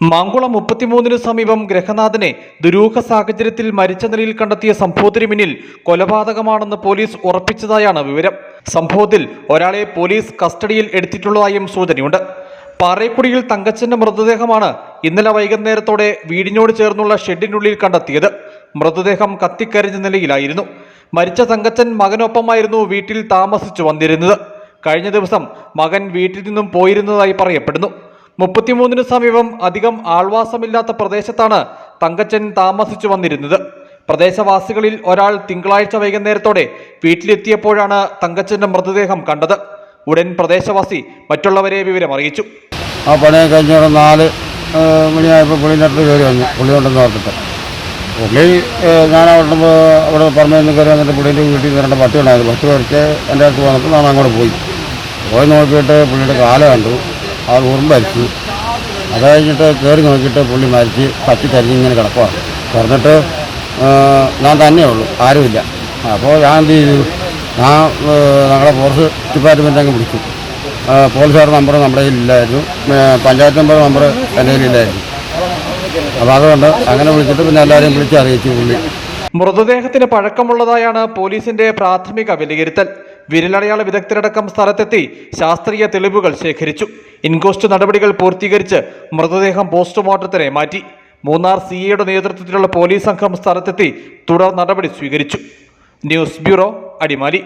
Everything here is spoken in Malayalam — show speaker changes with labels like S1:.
S1: മാങ്കുളം മുപ്പത്തിമൂന്നിന് സമീപം ഗ്രഹനാഥനെ ദുരൂഹ സാഹചര്യത്തിൽ മരിച്ച നിലയിൽ കണ്ടെത്തിയ സംഭവത്തിന് പിന്നിൽ കൊലപാതകമാണെന്ന് പോലീസ് ഉറപ്പിച്ചതായാണ് വിവരം. സംഭവത്തിൽ ഒരാളെ പോലീസ് കസ്റ്റഡിയിൽ എടുത്തിട്ടുള്ളതായും സൂചനയുണ്ട്. പാറേക്കുടിയിൽ തങ്കച്ചന്റെ മൃതദേഹമാണ് ഇന്നലെ വൈകുന്നേരത്തോടെ വീടിനോട് ചേർന്നുള്ള ഷെഡിനുള്ളിൽ കണ്ടെത്തിയത്. മൃതദേഹം കത്തിക്കരിഞ്ഞ നിലയിലായിരുന്നു. മരിച്ച തങ്കച്ചൻ മകനൊപ്പമായിരുന്നു വീട്ടിൽ താമസിച്ചു വന്നിരുന്നത്. കഴിഞ്ഞ ദിവസം മകൻ വീട്ടിൽ നിന്നും പോയിരുന്നതായി പറയപ്പെടുന്നു. മുപ്പത്തിമൂന്നിന് സമീപം അധികം ആൾവാസമില്ലാത്ത പ്രദേശത്താണ് തങ്കച്ചൻ താമസിച്ചു വന്നിരുന്നത്. പ്രദേശവാസികളിൽ ഒരാൾ തിങ്കളാഴ്ച വൈകുന്നേരത്തോടെ വീട്ടിലെത്തിയപ്പോഴാണ് തങ്കച്ചന്റെ മൃതദേഹം കണ്ടത്. ഉടൻ പ്രദേശവാസി മറ്റുള്ളവരെ വിവരം അറിയിച്ചു.
S2: ആ പണി കഴിഞ്ഞ നാല് മണിയായപ്പോൾ പുള്ളിനട്ട് കയറി വന്നു. പുള്ളി കൊണ്ടെന്ന് പുള്ളി ഞാൻ അവിടെ അവിടെ പറഞ്ഞു നിന്ന് കയറി വന്നിട്ട് പുള്ളീന്റെ വീട്ടിൽ നിന്ന് രണ്ട് പട്ടി ഉണ്ടായിരുന്നു. പട്ടി വരച്ച് എന്റെ അടുത്ത് വന്നപ്പോൾ ഞാൻ അങ്ങോട്ട് പോയി. പോയി നോക്കിയിട്ട് പുള്ളിയുടെ കാല കണ്ടു. ആൾ ഉറുമ്പരിച്ചു അത് കഴിഞ്ഞിട്ട് കയറി നോക്കിയിട്ട് പുള്ളി മരിച്ച് പറ്റി ഇങ്ങനെ കിടക്കുക പറഞ്ഞിട്ട് ഞാൻ തന്നെയേ ഉള്ളൂ ആരുമില്ല. അപ്പോൾ ഞാൻ എന്ത് ചെയ്തു? ഞാൻ ഞങ്ങളെ ഫോറസ്റ്റ് ഡിപ്പാർട്ട്മെന്റ് അങ്ങ് വിളിച്ചു പോലീസുകാരുടെ നമ്പർ നമ്മുടെ കയ്യിലില്ലായിരുന്നു പഞ്ചായത്ത് നമ്പർ നമ്പർ എന്റെ കയ്യിലില്ലായിരുന്നു അപ്പോൾ അതുകൊണ്ട് അങ്ങനെ വിളിച്ചിട്ട് പിന്നെ എല്ലാവരെയും വിളിച്ച് അറിയിച്ചു പുള്ളി.
S1: മൃതദേഹത്തിന് പഴക്കമുള്ളതായാണ് പോലീസിന്റെ പ്രാഥമിക വിലയിരുത്തൽ. വിരലടയാള വിദഗ്ധരടക്കം സ്ഥലത്തെത്തി ശാസ്ത്രീയ തെളിവുകൾ ശേഖരിച്ചു. ഇൻക്വസ്റ്റ് നടപടികൾ പൂർത്തീകരിച്ച് മൃതദേഹം പോസ്റ്റ്മോർട്ടത്തിന് മാറ്റി. മൂന്നാർ സി എയുടെ നേതൃത്വത്തിലുള്ള പോലീസ് സംഘം സ്ഥലത്തെത്തി തുടർ നടപടി സ്വീകരിച്ചു. News bureau Adimali.